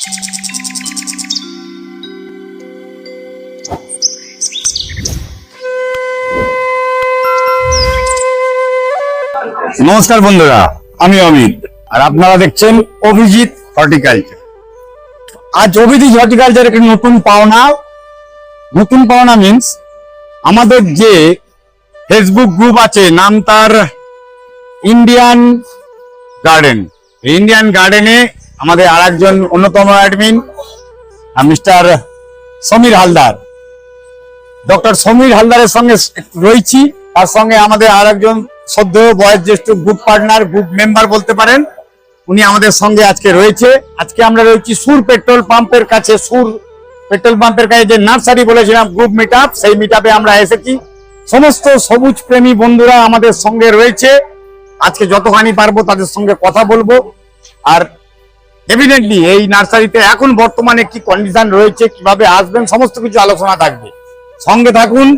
নমস্কার বন্ধুরা, আমি অমিত, আর আপনারা দেখছেন অভিজিৎ হর্টিকালচার। আজ অভিজিৎ হর্টিকালচার একটি নতুন পাওনা। নতুন পাওনা মিন্স আমাদের যে ফেসবুক গ্রুপ আছে, নাম তার ইন্ডিয়ান গার্ডেন ইন্ডিয়ান গার্ডেনে আমাদের আর একজন অন্যতম admin mister Samir Haldar. Doctor Samir হালদারের সঙ্গে রয়েছি, তার সঙ্গে আমাদের আর একজন শ্রদ্ধেয় বয়স জ্যেষ্ঠ গ্রুপ পার্টনার গ্রুপ মেম্বার বলতে পারেন, উনি আমাদের সঙ্গে আজকে রয়েছে। আজকে আমরা রয়েছি সুর পেট্রোল পাম্পের কাছে, সুর পেট্রোল পাম্পের কাছে যে নার্সারি বলেছিলাম গ্রুপ মিট সেই মিট আমরা এসেছি। সমস্ত সবুজ প্রেমী বন্ধুরা আমাদের সঙ্গে রয়েছে। আজকে যতখানি পারব তাদের সঙ্গে কথা বলব। আর এভিডেন্টলি এই নার্সারিতে এখন বর্তমানে কি কন্ডিশন রয়েছে, কীভাবে আসবেন, সমস্ত কিছু আলোচনা থাকবে। সঙ্গে থাকুন,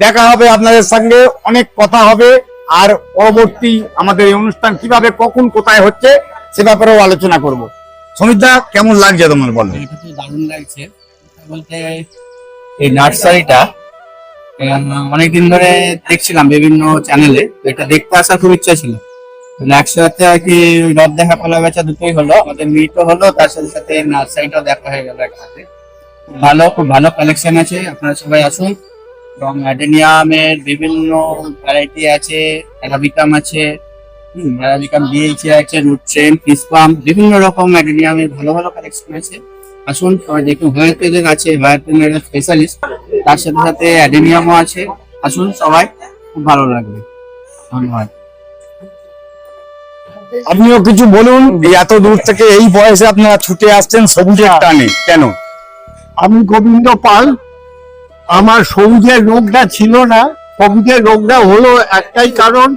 দেখা হবে আপনাদের সঙ্গে, অনেক কথা হবে, আর পরবর্তী আমাদের এই অনুষ্ঠান কীভাবে, কখন, কোথায় হচ্ছে, সে ব্যাপারেও আলোচনা করব। সমিতা, কেমন লাগছে তোমার বলো? দারুণ লাগছে। বলতে, এই নার্সারিটা অনেকদিন ধরে দেখছিলাম বিভিন্ন চ্যানেলে এটা দেখতে আসার খুব ইচ্ছা ছিল। একসাথে আর কি রথ দেখা পালা বেচা দুটোই হলো। আমাদের মিটও হলো, তার সাথে সাথে নার্সারিটাও দেখা হয়ে গেল একসাথে ভালো, খুব ভালো কালেকশন আছে, আপনারা সবাই আসুন। এবং অ্যাডেনিয়ামের বিভিন্ন ভ্যারাইটি আছে, অ্যারাবিকাম আছে অ্যারাবিকাম ডিএইচে আছে রুট ট্রেন ফিস বিভিন্ন রকম অ্যাডেনিয়ামের ভালো ভালো কালেকশন আছে। আসুন, সবাই দেখুন পেজের আছে হোয়াইট পেজের স্পেশালিস্ট তার সাথে সাথে অ্যাডেনিয়ামও আছে। আসুন সবাই, খুব ভালো লাগবে। ধন্যবাদ। আপনিও কিছু বলুন এত দূর থেকে এই বয়সে আপনারা ছুটে আসছেন সবুজের টানে কেন? আমি গোবিন্দ পাল। আমার সবুজের রোগটা ছিল না সবুজের রোগটা হলো একটাই কারণ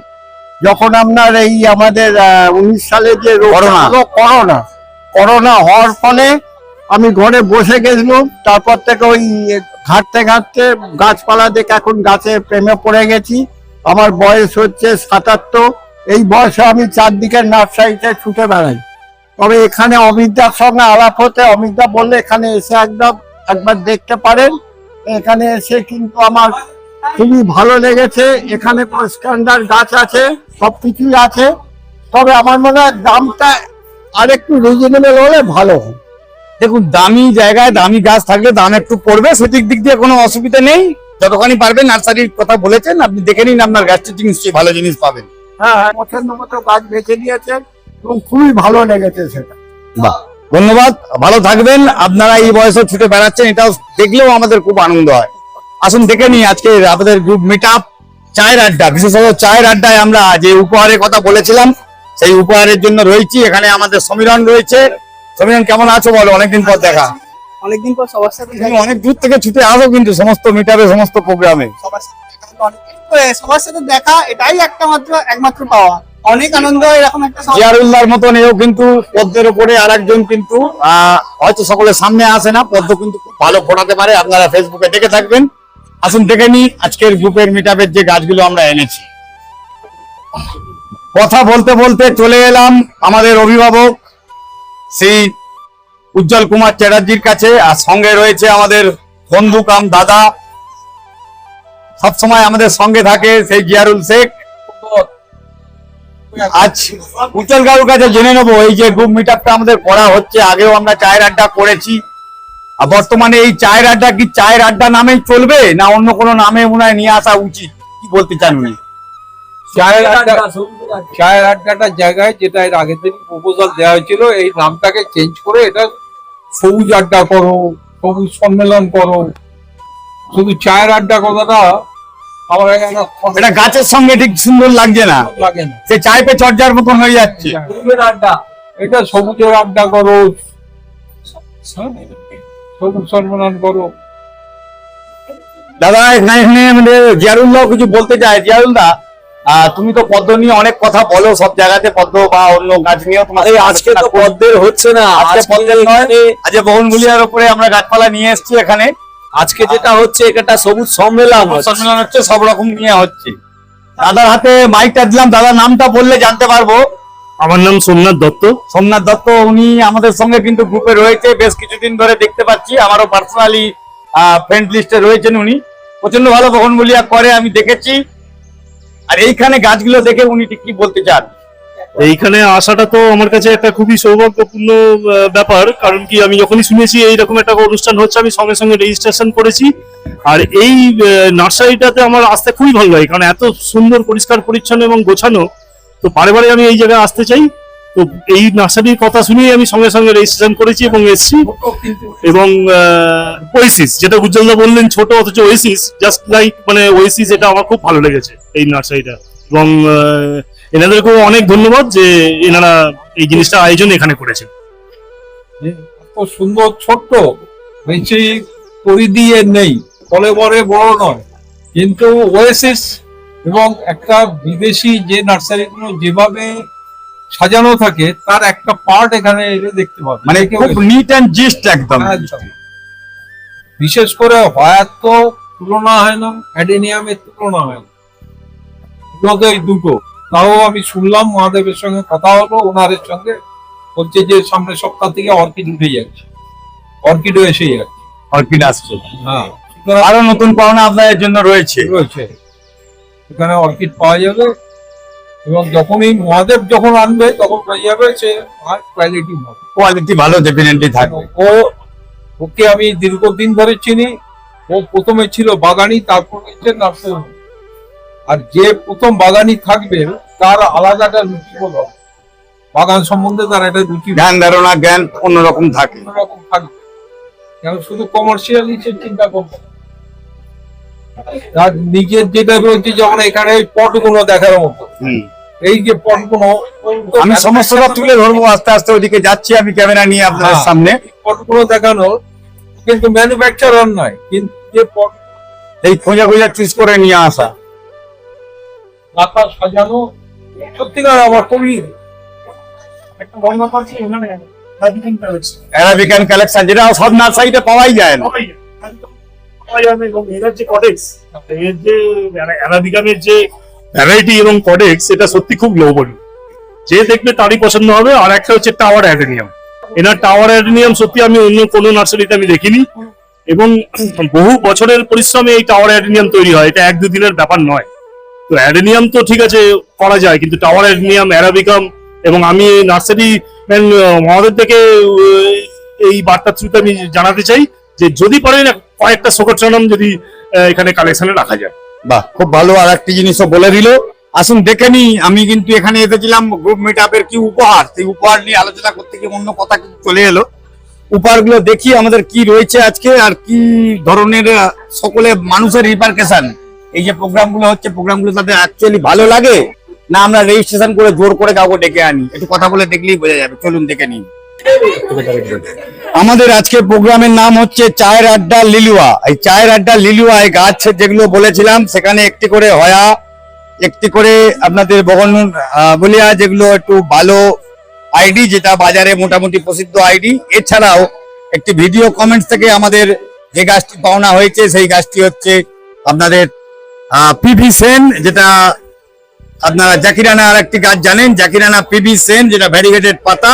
যখন আপনার এই আমাদের উনিশ সালে যে করোনা। হলো করোনা। করোনা হওয়ার ফলে আমি ঘরে বসে গেছিলাম তারপর থেকে ওই ঘাটতে ঘাটতে গাছপালা দেখে এখন গাছের প্রেমে পড়ে গেছি। আমার বয়স হচ্ছে সাতাত্তর এই বয়সে আমি চারদিকের নার্সারিতে ছুটে বেড়াই। তবে এখানে অমিতদার সঙ্গে আলাপ হতে, অমিতদা বললে এখানে এসে একদম একবার দেখতে পারেন। এখানে এসে কিন্তু আমার খুবই ভালো লেগেছে। এখানে স্ট্যান্ডার্ড গাছ আছে সব কিছুই আছে। তবে আমার মনে হয় দামটা আরেকটু রিজনেবল হলে ভালো হয়। দেখুন, দামি জায়গায় দামি গাছ থাকলে দাম একটু পড়বে। সেদিক দিক দিয়ে কোনো অসুবিধা নেই। যতখানি পারবেন নার্সারির কথা বলেছেন, আপনি দেখে নিন আপনার গাছটি নিশ্চয়ই ভালো জিনিস পাবেন। হ্যাঁ হ্যাঁ পছন্দ মতো গাছ বেছে নিয়েছেন এবং খুবই ভালো লেগেছে সেটা। বাহ ধন্যবাদ ভালো থাকবেন। আপনারা এই বয়সে ছুটে বেড়াচ্ছেন এটাও দেখলেও আমাদের খুব আনন্দ হয়। আসুন দেখে নিই আজকে আমাদের গ্রুপ মিট আপ চায়ের আড্ডা। বিশেষত চায়ের আড্ডায় আমরা যে উপহারের কথা বলেছিলাম সেই উপহারের জন্য রয়েছি। এখানে আমাদের সমীরণ রয়েছে। সমীরণ কেমন আছো বলো? অনেকদিন পর দেখা। অনেকদিন পর সবার সাথে অনেক দূর থেকে ছুটে আসো কিন্তু সমস্ত মিট সমস্ত প্রোগ্রামে সবার সাথে সবার সাথে দেখা, এটাই একটা মাত্র, একমাত্র পাওয়া। অনেক আনন্দ একটা পদ্মের উপরে আর একজন কিন্তু হয়তো সামনে আসে না, পদ্ম কিন্তু খুব ভালো পারে, আপনারা ফেসবুকে দেখে থাকবেন। আসুন, দেখে নি আজকের গ্রুপের মিটাপের যে গাছগুলো আমরা এনেছি। কথা বলতে বলতে চলে এলাম আমাদের অভিভাবক সেই উজ্জ্বল কুমার চ্যাটার্জির কাছে, আর সঙ্গে রয়েছে আমাদের বন্ধু কাম দাদা। সবসময় আমাদের সঙ্গে থাকে সেই জিয়ারুল শেখ। আজ উজ্জ্বল কাকুর কাছে জেনে নেব, এই যে গ্রুপ মিট আমাদের করা হচ্ছে, আগেও আমরা চায়ের আড্ডা করেছি। আর বর্তমানে এই চায়ের আড্ডা কি চায়ের আড্ডা নামেই চলবে, না অন্য কোনো নামে মনে নিয়ে আসা উচিত? কি বলতে চান উনি? চায়ের আড্ডা, চায়ের জায়গায় যেটা এর আগের দিন প্রপোজাল দেওয়া হয়েছিল, এই নামটাকে চেঞ্জ করে এটা সবুজ আড্ডা করো, সবুজ সম্মেলন করো। শুধু চায়ের আড্ডা কথাটা আমার এটা গাছের সঙ্গে ঠিক সুন্দর লাগছে না। লাগে না। সে চায় পে চর্যার মতন হয়ে যাচ্ছে। আড্ডা। এটা সবুজের আড্ডা করো। সবুজ সম্মেলন করো। দাদা এখানে এখানে আমাদের জিয়ারুল্লাহ কিছু বলতে চায়। জিয়ারুল্লাহ আহ, তুমি তো পদ্ম নিয়ে অনেক কথা বলো। সব জায়গাতে পদ্ম বা অন্য গাছ নিয়েও তোমার আজকে তো পদ্মের হচ্ছে না। আজকে পদ্মের নয়। আজকে বহুমূলিয়ার উপরে আমরা গাছপালা নিয়ে এসেছি এখানে। আজকে যেটা হচ্ছে এটা সবুজ সম্মেলন সম্মেলন হচ্ছে সব রকম নিয়ে হচ্ছে। দাদার হাতে মাইকটা দিলাম দাদার নামটা বললে জানতে পারব। আমার নাম সোমনাথ দত্ত। সোমনাথ দত্ত উনি আমাদের সঙ্গে কিন্তু গ্রুপে রয়েছে বেশ কিছুদিন ধরে দেখতে পাচ্ছি। আমারও পার্সোনালি ফ্রেন্ড লিস্টে রয়েছেন উনি। প্রচণ্ড ভালো বহনমূলিয়া করে আমি দেখেছি। আর এইখানে গাছগুলো দেখে উনি ঠিক কি বলতে চান। এইখানে আসাটা তো আমার কাছে একটা খুবই সৌভাগ্যপূর্ণ ব্যাপার। কারণ কি, আমি যখনই শুনেছি এইরকম একটা অনুষ্ঠান হচ্ছে, আমি সঙ্গে সঙ্গে রেজিস্ট্রেশন করেছি। আর এই নার্সারিটাতে আমার আসতে খুবই ভালো লাগে, কারণ এত সুন্দর, পরিষ্কার, পরিচ্ছন্ন এবং গোছানো। তো বারে বারে আমি এই জায়গায় আসতে চাই। তো এই নার্সারির কথা শুনেই আমি সঙ্গে সঙ্গে রেজিস্ট্রেশন করেছি এবং এসেছি। এবং ওয়েসিস যেটা উজ্জ্বলদা বললেন, ছোট অথচ ওয়েসিস জাস্ট লাইক মানে ওয়েসিস এটা আমার খুব ভালো লেগেছে এই নার্সারিটা। এবং এনাদেরকেও অনেক ধন্যবাদ যে এনারা এই জিনিসটা আয়োজন এখানে করেছেন। এত সুন্দর ছোট্ট বেশি পরিধি এর নেই ফলে বড় বড় নয়। কিন্তু ওয়েসিস এবং একটা বিদেশি যে নার্সারিগুলো যেভাবে সাজানো থাকে তার একটা পার্ট এখানে এলে দেখতে পাবে। মানে খুব নিট অ্যান্ড জিস্ট একদম। বিশেষ করে হয়ার তো তুলনা হয় না অ্যাডেনিয়ামের তুলনা হয় না। এই দুটো। তাও আমি শুনলাম মহাদেবের সঙ্গে কথা হলো ওনারের সঙ্গে বলছে যে সামনের সপ্তাহ থেকে অর্কিড উঠে যাচ্ছে। অর্কিডও এসে যাচ্ছে। অর্কিড আসছে। হ্যাঁ। আরও নতুন পাওনা আপনাদের জন্য রয়েছে। রয়েছে। এখানে অর্কিড পাওয়া যাবে এবং যখনই মহাদেব যখন আনবে তখন পেয়ে যাবে সে কোয়ালিটি ভালো। কোয়ালিটি ভালো ডেফিনেটলি থাকবে। ও ওকে আমি দীর্ঘদিন ধরে চিনি। ও প্রথমে ছিল বাগানি তারপর হচ্ছে নার্সারি আর যে প্রথম বাগানি থাকবে তার আলাদা একটা রুচি বলো বাগান সম্বন্ধে তার একটা রুচি জ্ঞান ধারণা জ্ঞান অন্যরকম থাকে। রকম থাকবে কেন? শুধু কমার্শিয়ালি সে চিন্তা করবে। তার নিজের যেটা রয়েছে যেমন এখানে পটগুলো দেখার মতো। এই যে পটগুলো আমি সমস্যাটা তুলে ধরবো আস্তে আস্তে ওদিকে যাচ্ছি আমি ক্যামেরা নিয়ে আপনার হ্যাঁ। সামনে। পটগুলো দেখানো কিন্তু ম্যানুফ্যাকচারার নয় কিন্তু যে পট এই খোঁজা খোঁজা চুজ করে নিয়ে আসা। পাতা সাজানো সত্যিকার আমার একটা অ্যারাবিকান কালেকশন যেটা সব নার্সারিতে পাওয়াই যায় না। এর যে কডেক্স এর যে অ্যারাবিকামের যে ভ্যারাইটি এবং কডেক্স এটা সত্যি খুব লোভনীয়। যে দেখবে তারই পছন্দ হবে আর একটা হচ্ছে টাওয়ার অ্যাডেনিয়াম এনার টাওয়ার অ্যাডেনিয়াম সত্যি আমি অন্য কোনো নার্সারিতে আমি দেখিনি এবং বহু বছরের পরিশ্রমে এই টাওয়ার অ্যাডেনিয়াম তৈরি হয় এটা এক দুদিনের ব্যাপার নয়। তো অ্যাডেনিয়াম তো ঠিক আছে করা যায়, কিন্তু টাওয়ার অ্যাডেনিয়াম, অ্যারাবিকাম এবং আমি নার্সারি মহাদের থেকে এই বার্তা থ্রুতে আমি জানাতে চাই যে যদি পারেন কয়েকটা শোকরচনম যদি এখানে কালেকশনে রাখা যায়। বাহ, খুব ভালো আর একটি জিনিসও বলে দিল। আসুন দেখে নি আমি কিন্তু এখানে এসেছিলাম গ্রুপ মিট কি উপহার, সেই উপহার নিয়ে আলোচনা করতে গিয়ে অন্য কথা কিন্তু চলে এলো। উপহারগুলো দেখি আমাদের কি রয়েছে আজকে আর কি ধরনের সকলে মানুষের রিপার্কেশন এই যে প্রোগ্রামগুলো হচ্ছে, প্রোগ্রামগুলো তাদের অ্যাকচুয়ালি ভালো লাগে? না আমরা রেজিস্ট্রেশন করে জোর করে কাউকে ডেকে আনি? একটু কথা বলে দেখলেই বোঝা যাবে। চলুন, দেখে নিন আমাদের আজকে প্রোগ্রামের নাম হচ্ছে চায়ের আড্ডা লিলুয়া। এই চায়ের আড্ডা লিলুয়া, এই গাছ যেগুলো বলেছিলাম, সেখানে একটি করে হয়া, একটি করে আপনাদের বগন বলিয়া যেগুলো একটু ভালো আইডি, যেটা বাজারে মোটামুটি প্রসিদ্ধ আইডি। এছাড়াও একটি ভিডিও কমেন্টস থেকে আমাদের যে গাছটি পাওনা হয়েছে, সেই গাছটি হচ্ছে আপনাদের পিভি সেন যেটা আপনারা জাকিরানা আর একটি গাছ জানেন জাকিরানা পিভি সেন যেটা ভ্যারিগেটেড পাতা।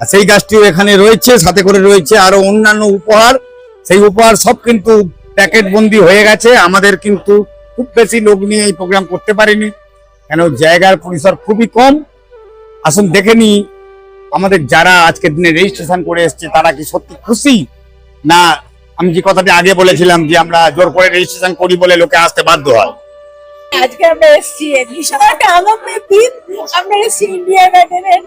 সেই গাছটিও এখানে রয়েছে, সাথে করে রয়েছে আরও অন্যান্য উপহার। সেই উপহার সব কিন্তু প্যাকেট বন্দি হয়ে গেছে। আমাদের কিন্তু খুব বেশি লোক নিয়ে এই প্রোগ্রাম করতে পারিনি। কেন, জায়গার পরিসর খুবই কম। আসুন দেখে নি আমাদের যারা আজকের দিনে রেজিস্ট্রেশন করে এসছে, তারা কি সত্যি খুশি? না আমি যে কথাটি আগে বলেছিলাম যে আমরা জোর করে রেজিস্ট্রেশন করি বলে লোকে আসতে বাধ্য হয়। আজকে আমরা এসেছি একটা আনন্দের দিন আমরা এসেছি ইন্ডিয়া গার্ডেনের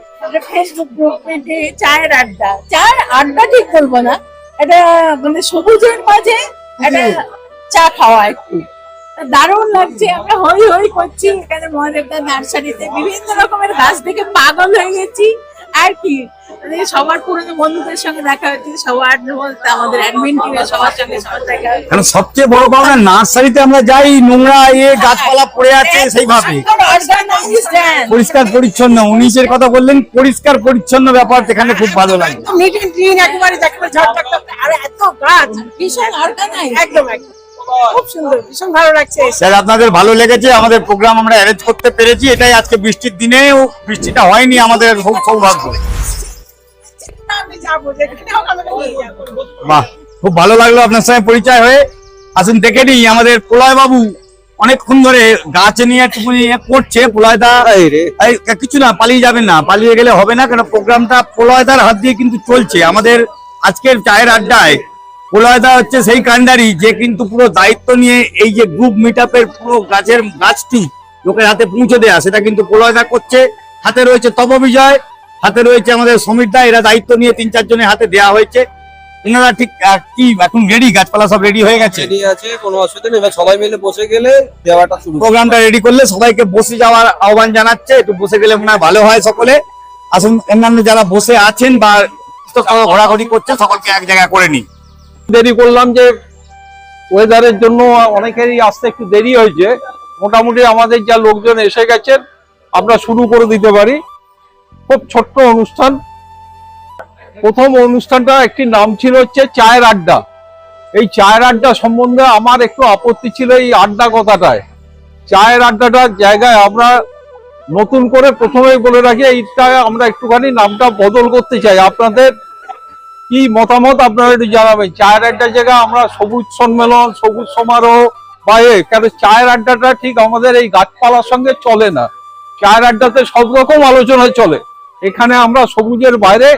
ফেসবুক গ্রুপে চায়ের আড্ডা। চায়ের আড্ডা ঠিক বলব না। এটা মানে সবুজের মাঝে একটা চা খাওয়া একটু। দারুণ লাগছে। আমরা হই হই করছি। এখানে মহাদেবদার নার্সারিতে বিভিন্ন রকমের গাছ দেখে পাগল হয়ে গেছি। আর কি? মানে সবার পুরনো বন্ধুদের সঙ্গে দেখা হচ্ছে সবার আমাদের অ্যাডমিন টিমের সবার সঙ্গে সবার দেখা কারণ সবচেয়ে বড় পাওনা নার্সারিতে আমরা যাই নোংরা এ গাছপালা পড়ে আছে সেইভাবে। পরিষ্কার পরিচ্ছন্ন উনিশের কথা বললেন পরিষ্কার পরিচ্ছন্ন ব্যাপার এখানে খুব ভালো লাগে। ক্লিন একেবারে একেবারে ঝাড়। আর এত গাছ অর্গানাইজ একদম একদম। খুব সুন্দর ভীষণ ভালো লাগছে। স্যার আপনাদের ভালো লেগেছে আমাদের প্রোগ্রাম আমরা অ্যারেঞ্জ করতে পেরেছি এটাই আজকে বৃষ্টির দিনেও বৃষ্টিটা হয়নি আমাদের খুব সৌভাগ্য বাহ খুব ভালো লাগল আপনার সঙ্গে পরিচয় হয়ে। আসুন দেখে নিই আমাদের প্রলয় বাবু অনেকক্ষণ ধরে গাছ নিয়ে ইয়ে করছে প্রলয়দা কিছু না পালিয়ে যাবেন না পালিয়ে গেলে হবে না কেন প্রোগ্রামটা প্রলয়দার হাত দিয়ে কিন্তু চলছে। আমাদের আজকের চায়ের আড্ডায় প্রলয়দা হচ্ছে সেই কান্ডারি যে কিন্তু পুরো দায়িত্ব নিয়ে এই যে গ্রুপ মিট পুরো গাছের গাছটি লোকের হাতে পৌঁছে দেয়া সেটা কিন্তু প্রলয়দা করছে। হাতে রয়েছে তপ বিজয় হাতে রয়েছে আমাদের সমীর দা এরা দায়িত্ব নিয়ে তিন চারজনের হাতে দেয়া হয়েছে। এনারা ঠিক কি এখন রেডি গাছপালা সব রেডি হয়ে গেছে? রেডি আছে কোনো অসুবিধা নেই। সবাই মিলে বসে গেলে দেওয়াটা শুরু। প্রোগ্রামটা রেডি করলে সবাইকে বসে যাওয়ার আহ্বান জানাচ্ছে। একটু বসে গেলে মনে হয় ভালো হয় সকলে। আসুন অন্যান্য যারা বসে আছেন বা ঘোরাঘুরি করছে সকলকে এক জায়গায় করে নিই। দেরি করলাম যে ওয়েদারের জন্য অনেকেরই আসতে একটু দেরি হয়েছে। মোটামুটি আমাদের যা লোকজন এসে গেছেন, আমরা শুরু করে দিতে পারি। খুব ছোট্ট অনুষ্ঠান। প্রথম অনুষ্ঠানটা একটি নাম ছিল হচ্ছে চায়ের আড্ডা। এই চায়ের আড্ডা সম্বন্ধে আমার একটু আপত্তি ছিল এই আড্ডা কথাটায়। চায়ের আড্ডাটার জায়গায় আমরা নতুন করে প্রথমেই বলে রাখি, এইটা আমরা একটুখানি নামটা বদল করতে চাই। আপনাদের কি মতামত আপনারা একটু জানাবেন? চায়ের আড্ডার জায়গায় আমরা সবুজ সম্মেলন, সবুজ সমারোহ, বা এ, কেন চায়ের আড্ডাটা ঠিক আমাদের এই গাছপালার সঙ্গে চলে না। চায়ের আড্ডাতে সব রকম আলোচনা চলে। এখানে আমরা সবুজের বাইরে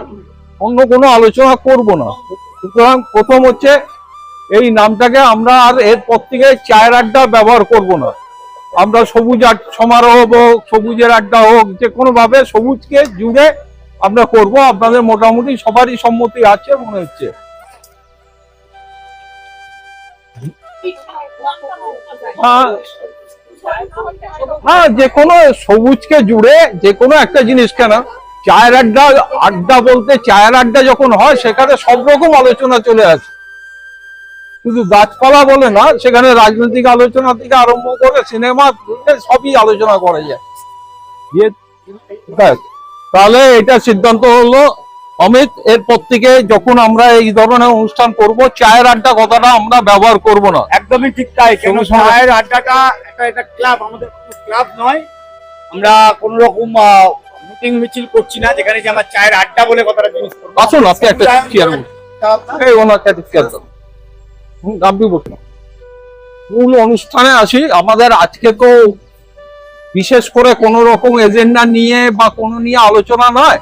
অন্য কোনো আলোচনা করব না। সুতরাং প্রথম হচ্ছে এই নামটাকে আমরা আর এরপর থেকে চায়ের আড্ডা ব্যবহার করব না। আমরা সবুজ সমারোহ হোক, সবুজের আড্ডা হোক, যে কোনোভাবে সবুজকে জুড়ে আমরা করব, আপনাদের মোটামুটি সবারই সম্মতি আছে মনে হচ্ছে। হ্যাঁ। হ্যাঁ যে কোনো সবুজকে জুড়ে যে কোনো একটা জিনিস কেন? চায়ের আড্ডা আড্ডা বলতে চায়ের আড্ডা যখন হয়, সেখানে সব রকম আলোচনা চলে আসে। শুধু গাছপালা বলে না, সেখানে রাজনৈতিক আলোচনা থেকে আরম্ভ করে সিনেমা, সবই আলোচনা করা যায়। ব্যাস। তাহলে এটা সিদ্ধান্ত হলো অমিত এরপর থেকে যখন আমরা এই ধরনের অনুষ্ঠান করব চায়ের আড্ডা কথাটা আমরা ব্যবহার করব না। একদমই ঠিক তাই কেন চায়ের আড্ডাটা একটা এটা ক্লাব আমাদের কোনো ক্লাব নয়। আমরা কোন রকম মিটিং মিছিল করছি না যেখানে যে আমরা চায়ের আড্ডা বলে কথাটা জিনিস করব। আসুন আপনি একটা চেয়ার এই ওনার কাছে চেয়ার আপনি বসুন। মূল অনুষ্ঠানে আসি আমাদের আজকে তো বিশেষ করে কোন রকম এজেন্ডা নিয়ে বা কোনো নিয়ে আলোচনা নয়।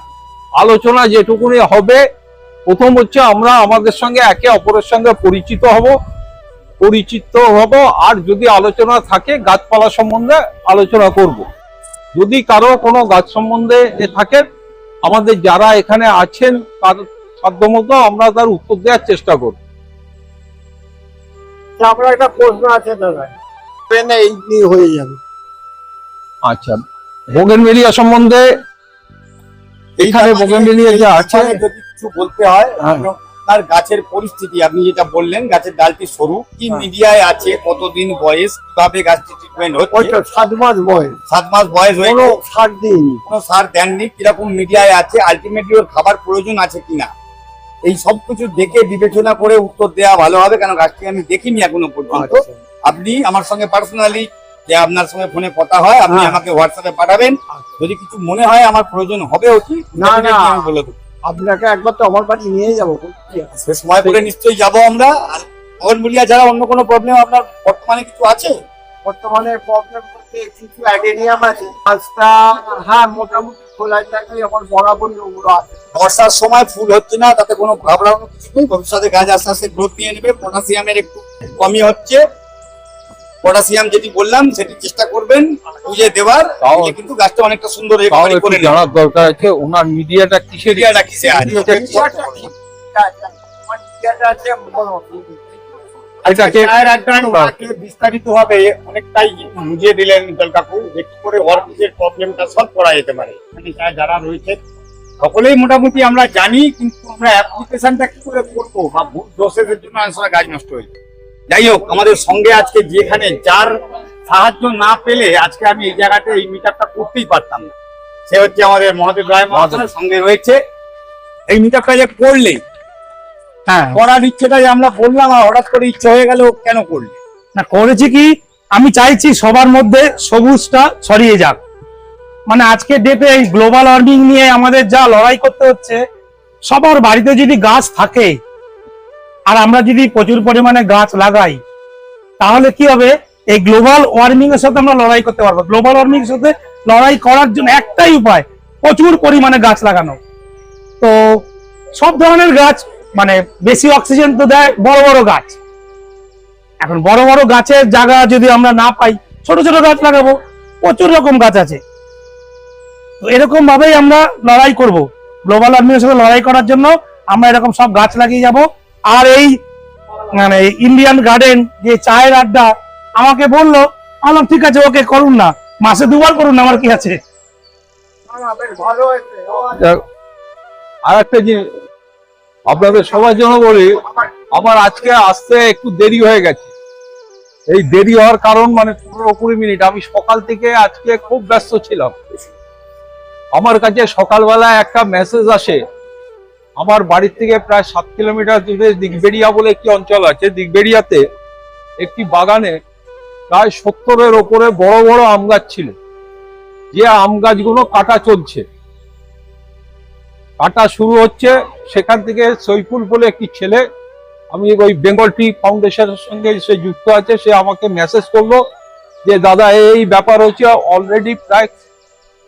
আলোচনা যেটুকুনি হবে প্রথম হচ্ছে আমরা আমাদের সঙ্গে একে অপরের সঙ্গে পরিচিত হব পরিচিত হব আর যদি আলোচনা থাকে গাছপালা সম্বন্ধে আলোচনা করব। যদি কারও কোনো গাছ সম্বন্ধে এ থাকে আমাদের যারা এখানে আছেন তার সাধ্যমতো আমরা তার উত্তর দেওয়ার চেষ্টা করব। আপনার একটা প্রশ্ন আছে দাদা। ট্রেনে এই দিয়ে হয়ে যাবে। আচ্ছা সম্বন্ধে এখানে যে আছে যদি কিছু বলতে হয় হ্যাঁ। তার গাছের পরিস্থিতি আপনি যেটা বললেন গাছের ডালটি সরু কি হ্যাঁ। মিডিয়ায় আছে কতদিন বয়স কীভাবে গাছটি ট্রিটমেন্ট হচ্ছে? সাত মাস বয়স। সাত মাস বয়স হয়ে সাত দিন কোনো সার দেননি? কীরকম মিডিয়ায় আছে? আলটিমেটলি ওর খাবার প্রয়োজন আছে কিনা? এই সব কিছু দেখে বিবেচনা করে উত্তর দেওয়া ভালো হবে কেন গাছটি আমি দেখিনি এখনও পর্যন্ত। আচ্ছা। আপনি আমার সঙ্গে পার্সোনালি যে আপনার সঙ্গে ফোনে কথা হয় আপনি হ্যাঁ। আমাকে হোয়াটসঅ্যাপে পাঠাবেন। যদি কিছু মনে হয় আমার প্রয়োজন হবে কি না, না। আমি বলে দেবো। আপনাকে একবার তো আমার বাড়ি নিয়ে যাব। সময় করে নিশ্চয়ই যাব আমরা। আর অগনমূলিয়া ছাড়া অন্য কোনো প্রবলেম আপনার বর্তমানে কিছু আছে? বর্তমানে প্রবলেম করতে কিছু অ্যাডেনিয়াম আছে। কাজটা হ্যাঁ মোটামুটি খোলায় থাকে আমার বরাবরই ওগুলো আছে। বর্ষার সময় ফুল হচ্ছে না তাতে কোনো ঘাবড়ানোর কিছু নেই। ভবিষ্যতে গাছ আস্তে আস্তে গ্রোথ নিয়ে নেবে। পটাশিয়ামের একটু কমই হচ্ছে। পটাশিয়াম যেটি বললাম সেটি চেষ্টা করবেন বুঝে দেওয়ার। কিন্তু গাছটা অনেকটা সুন্দর করে জানার দরকার আছে ওনার মিডিয়াটা কিসে আছে চায়ের আড্ডা ওনাকে বিস্তারিত ভাবে অনেকটাই বুঝিয়ে দিলেন মিতাল কাকু যে কি করে প্রবলেমটা সলভ করা যেতে পারে। এখানে যারা রয়েছে সকলেই মোটামুটি আমরা জানি কিন্তু আমরা অ্যাপ্লিকেশনটা কি করে করব বা ভুল দোষের জন্য আসলে গাছ নষ্ট হয়ে যায়। যাই হোক আমাদের সঙ্গে আজকে যেখানে যার সাহায্য না পেলে আজকে আমি এই জায়গাতে এই মিটারটা করতেই পারতাম না। সে হচ্ছে আমাদের মহাদেব রায় মহাশয়ের সঙ্গে রয়েছে। এই মিটারটা যে করলে হ্যাঁ। করার ইচ্ছেটা যে আমরা বললাম আর হঠাৎ করে ইচ্ছে হয়ে গেল কেন করলে? না করেছি কি? আমি চাইছি সবার মধ্যে সবুজটা ছড়িয়ে যাক। মানে আজকের ডেটে এই গ্লোবাল ওয়ার্মিং নিয়ে আমাদের যা লড়াই করতে হচ্ছে সবার বাড়িতে যদি গাছ থাকে আর আমরা যদি প্রচুর পরিমাণে গাছ লাগাই, তাহলে কি হবে? এই গ্লোবাল ওয়ার্মিং এর সাথে আমরা লড়াই করতে পারব। গ্লোবাল ওয়ার্মিং এর সাথে লড়াই করার জন্য একটাই উপায়, প্রচুর পরিমাণে গাছ লাগানো। তো সব ধরনের গাছ মানে বেশি অক্সিজেন তো দেয় বড় বড় গাছ। এখন বড় বড় গাছের জায়গা যদি আমরা না পাই, ছোট ছোট গাছ লাগাবো, প্রচুর রকম গাছ আছে। তো এরকম ভাবেই আমরা লড়াই করব। গ্লোবাল ওয়ার্মিং এর সাথে লড়াই করার জন্য আমরা এরকম সব গাছ লাগিয়ে যাব। আর এই মানে ইন্ডিয়ান গার্ডেন যে চায়ের আড্ডা আমাকে বলল আমি ঠিক আছে ওকে করুন না। মাসে দুবার করুন না আমার কি আছে? আর একটা জিনিস আপনাদের সবার জন্য বলি আমার আজকে আসতে একটু দেরি হয়ে গেছে। এই দেরি হওয়ার কারণ মানে পনেরো কুড়ি মিনিট আমি সকাল থেকে আজকে খুব ব্যস্ত ছিলাম। আমার কাছে সকালবেলা একটা মেসেজ আসে আমার বাড়ির থেকে প্রায় সাত কিলোমিটার দূরে দিগবেড়িয়া বলে একটি অঞ্চল আছে। দিগবেড়িয়াতে একটি বাগানে প্রায় সত্তরের ওপরে বড় বড় আম গাছ ছিল। যে আম গাছগুলো কাটা চলছে। কাটা শুরু হচ্ছে সেখান থেকে সৈফুল বলে একটি ছেলে, আমি ওই বেঙ্গল টি ফাউন্ডেশনের সঙ্গে সে যুক্ত আছে, সে আমাকে মেসেজ করল যে, দাদা, এই ব্যাপার হচ্ছে অলরেডি প্রায়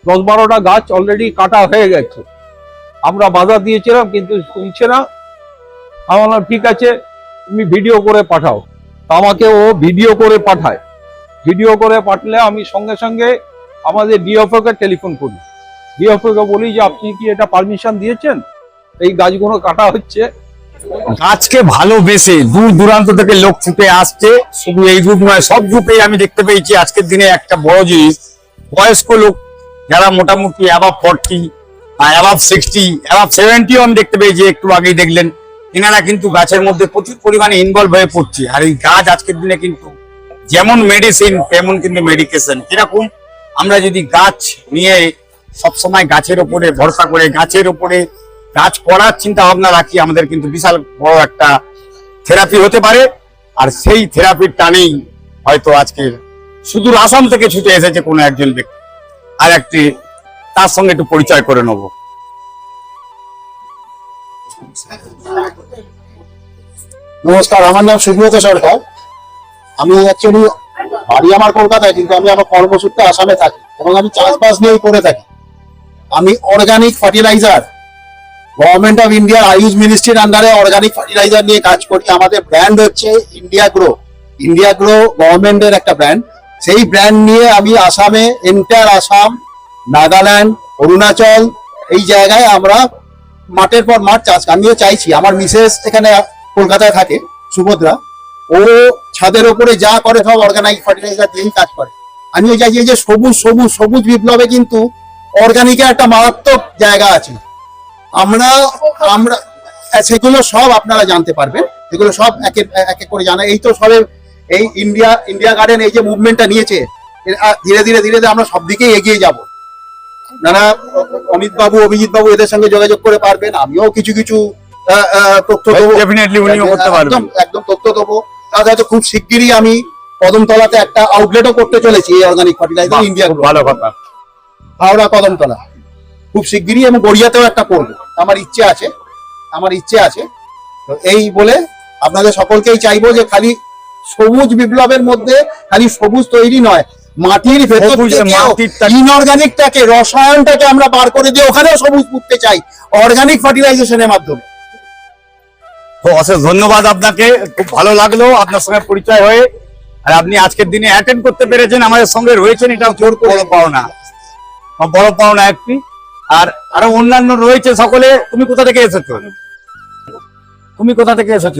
দশ বারোটা গাছ অলরেডি কাটা হয়ে গেছে। আমরা বাধা দিয়েছিলাম, কিন্তু শুনছে না। আমি বললাম, ঠিক আছে, তুমি ভিডিও করে পাঠাও। আমাকে ও ভিডিও করে পাঠায়। ভিডিও করে পাঠালে আমি সঙ্গে সঙ্গে আমাদের ডিএফওকে টেলিফোন করি। ডিএফওকে বলি যে, আপনি কি এটা পারমিশন দিয়েছেন? এই গাছগুলো কাটা হচ্ছে। গাছকে ভালোবেসে দূর দূরান্ত থেকে লোক ছুটে আসছে। শুধু এই গ্রুপ নয়, সব গ্রুপেই আমি দেখতে পেয়েছি। আজকের দিনে একটা বড় জিনিস, বয়স্ক লোক, যারা মোটামুটি অ্যাবাভ ফর্টি সিক্সটি দেখতে একটু আগেই দেখলেন। এনারা কিন্তু গাছের মধ্যে প্রচুর পরিমাণে ইনভলভ হয়ে পড়ছে। আর এই গাছ আজকের দিনে কিন্তু যেমন মেডিসিন তেমন কিন্তু মেডিকেশন আমরা যদি গাছ নিয়ে সবসময় গাছের উপরে ভরসা করে, গাছের উপরে কাজ করার চিন্তা ভাবনা রাখি, আমাদের কিন্তু বিশাল বড় একটা থেরাপি হতে পারে। আর সেই থেরাপির টানেই হয়তো আজকে সুদূর আসাম থেকে ছুটে এসেছে কোনো একজন ব্যক্তি। আর একটি তার সঙ্গে একটু পরিচয় করে নেব। নমস্কার, আমার নাম সুব্রত সরকার। আমি অ্যাকচুয়ালি বাড়ি আমার কলকাতায়, কিন্তু আমি আমার কর্মসূত্রে আসামে থাকি এবং আমি চাষবাস নিয়েই করে থাকি। আমি অর্গানিক ফার্টিলাইজার গভর্নমেন্ট অফ ইন্ডিয়ার আয়ুষ মিনিস্ট্রির আন্ডারে অর্গানিক ফার্টিলাইজার নিয়ে কাজ করি আমাদের ব্র্যান্ড হচ্ছে ইন্ডিয়া গ্রো ইন্ডিয়া গ্রো গভর্নমেন্টের একটা ব্র্যান্ড সেই ব্র্যান্ড নিয়ে আমি আসামে এন্টার আসাম নাগাল্যান্ড, অরুণাচল, এই জায়গায় আমরা মাঠের পর মাঠ চাষ আমিও চাইছি। আমার মিসেস এখানে কলকাতায় থাকে, সুভদ্রা। ও ছাদের ওপরে যা করে সব অর্গানাইক ফার্টিলাইজার দিয়েই কাজ করে। আমিও চাইছি যে সবুজ সবুজ সবুজ বিপ্লবে কিন্তু অর্গানিকের একটা মারাত্মক জায়গা আছে। আমরা আমরা সেগুলো সব আপনারা জানতে পারবেন। এগুলো সব একে, এক করে জানা। এই তো সবে এই ইন্ডিয়া ইন্ডিয়া গার্ডেন এই যে মুভমেন্টটা নিয়েছে ধীরে ধীরে ধীরে ধীরে আমরা সব দিকেই এগিয়ে যাব। নানা অমিত বাবু অভিজিৎ বাবু এদের সঙ্গে যোগাযোগ করে পারবেন। আমিও কিছু কিছু আহ, আহ, তথ্য দেবো। ডেফিনেটলি উনিও করতে পারবেন। একদম একদম তথ্য দেবো। তাহলে হয়তো খুব শিগগিরই আমি কদমতলাতে একটা আউটলেটও করতে চলেছি এই অর্গানিক ফার্টিলাইজার ইন্ডিয়া ভালো কথা। হাওড়া কদমতলা। খুব শিগগিরই এবং গড়িয়াতেও একটা করব। আমার ইচ্ছে আছে আমার ইচ্ছে আছে। তো এই বলে আপনাদের সকলকেই চাইব যে খালি সবুজ বিপ্লবের মধ্যে খালি সবুজ তৈরি নয় মাটির ভেতর ইনঅর্গানিকটাকে রসায়নটাকে আমরা বার করে দিয়ে ওখানেও সবুজ পুঁততে চাই অর্গানিক ফার্টিলাইজেশনের মাধ্যমে। অশেষ ধন্যবাদ আপনাকে খুব ভালো লাগল আপনার সঙ্গে পরিচয় হয়ে। আর আপনি আজকের দিনে অ্যাটেন্ড করতে পেরেছেন আমাদের সঙ্গে রয়েছেন এটা জোর বড় পাওনা। বড় পাওনা একটি। আর আরও অন্যান্য রয়েছে সকলে তুমি কোথা থেকে এসেছ? তুমি কোথা থেকে এসেছ?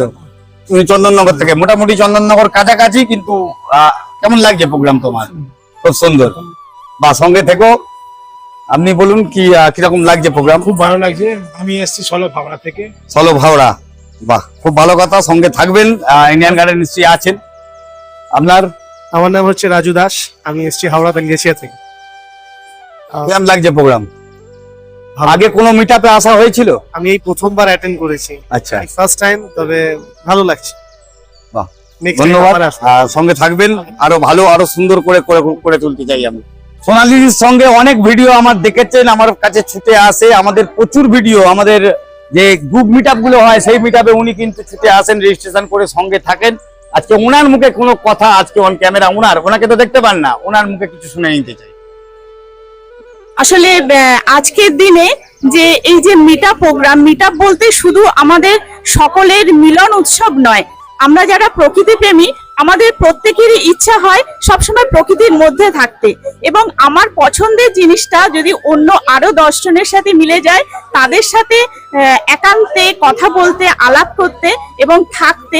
তুমি চন্দননগর থেকে। মোটামুটি চন্দননগর কাছাকাছি কিন্তু আহ, কেমন লাগছে প্রোগ্রাম তোমার? খুব সুন্দর। বা সঙ্গে থেকো। আপনি বলুন কি কীরকম লাগছে প্রোগ্রাম খুব ভালো লাগছে। আমি এসেছি সলো ভাবনা থেকে। চলো ভাওড়া। বাহ খুব ভালো কথা। সঙ্গে থাকবেন। ইন্ডিয়ান গার্ডেন নিশ্চয়ই আছেন। আপনার? আমার নাম হচ্ছে রাজু দাস। আমি এসেছি হাওড়া বেঙ্গেশিয়া থেকে। কেমন লাগছে প্রোগ্রাম আগে কোনো মিটাপে আসা হয়েছিল? আমি এই প্রথমবার অ্যাটেন্ড করেছি। আচ্ছা। ফার্স্ট টাইম তবে ভালো লাগছে। ধন্যবাদ। সঙ্গে থাকবেন। আরও ভালো আরও সুন্দর করে করে করে তুলতে চাই আমি। সোনালির সঙ্গে অনেক ভিডিও আমার দেখেছেন আমার কাছে ছুটে আসে। আমাদের প্রচুর ভিডিও আমাদের যে গ্রুপ মিটগুলো হয় সেই মিট উনি কিন্তু ছুটে আসেন রেজিস্ট্রেশন করে সঙ্গে থাকেন। আজকে ওনার মুখে কোনো কথা আজকে অন ক্যামেরা ওনার ওনাকে তো দেখতে পান না ওনার মুখে কিছু শুনে নিতে চাই। আসলে আজকের দিনে যে এই যে মিটা প্রোগ্রাম মিটা বলতে শুধু আমাদের সকলের মিলন উৎসব নয় আমরা যারা প্রকৃতি প্রেমী, আমাদের প্রত্যেকেরই ইচ্ছা হয় সবসময় প্রকৃতির মধ্যে থাকতে। এবং আমার পছন্দের জিনিসটা যদি অন্য আরও দশজনের সাথে মিলে যায়, তাদের সাথে একান্তে কথা বলতে, আলাপ করতে এবং থাকতে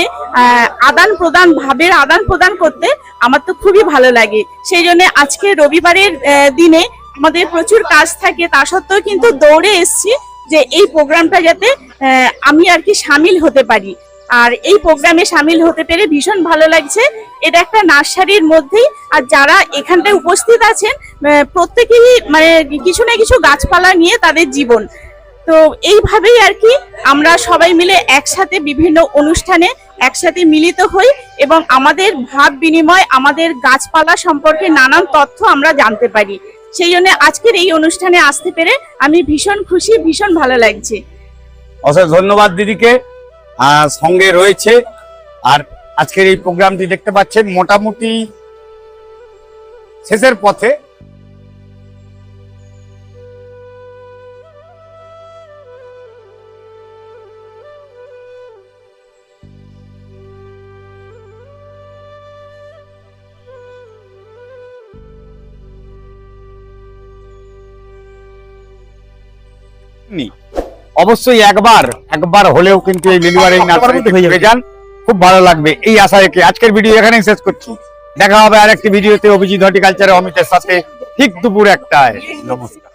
আদান প্রদান, ভাবের আদান প্রদান করতে আমার তো খুবই ভালো লাগে। সেই জন্য আজকে রবিবারের দিনে আমাদের প্রচুর কাজ থাকে, তা সত্ত্বেও কিন্তু দৌড়ে এসছি যে এই প্রোগ্রামটা যাতে আমি আর কি সামিল হতে পারি। আর এই প্রোগ্রামে সামিল হতে পেরে ভীষণ ভালো লাগছে। এটা একটা নার্সারির মধ্যেই আর যারা এখানটায় উপস্থিত আছেন আহ, প্রত্যেকেরই মানে কিছু না কিছু গাছপালা নিয়ে তাদের জীবন। তো এইভাবেই আর কি আমরা সবাই মিলে একসাথে বিভিন্ন অনুষ্ঠানে একসাথে মিলিত হই এবং আমাদের ভাব বিনিময় আমাদের গাছপালা সম্পর্কে নানান তথ্য আমরা জানতে পারি। সেই জন্য আজকের এই অনুষ্ঠানে আসতে পেরে আমি ভীষণ খুশি ভীষণ ভালো লাগছে। অশেষ ধন্যবাদ দিদিকে। সঙ্গে রয়েছে আর আজকের এই প্রোগ্রামটি দেখতে পাচ্ছেন মোটামুটি শেষের পথে নি। অবশ্যই একবার একবার হলেও কিন্তু এই লিলিবার এই নার্সারিতে ঘুরে যান। খুব ভালো লাগবে। এই আশা রেখে আজকের ভিডিও এখানেই শেষ করছি। দেখা হবে আর একটি ভিডিওতে অভিজিৎ হর্টিকালচারে অমিতের সাথে ঠিক দুপুর একটায়। নমস্কার।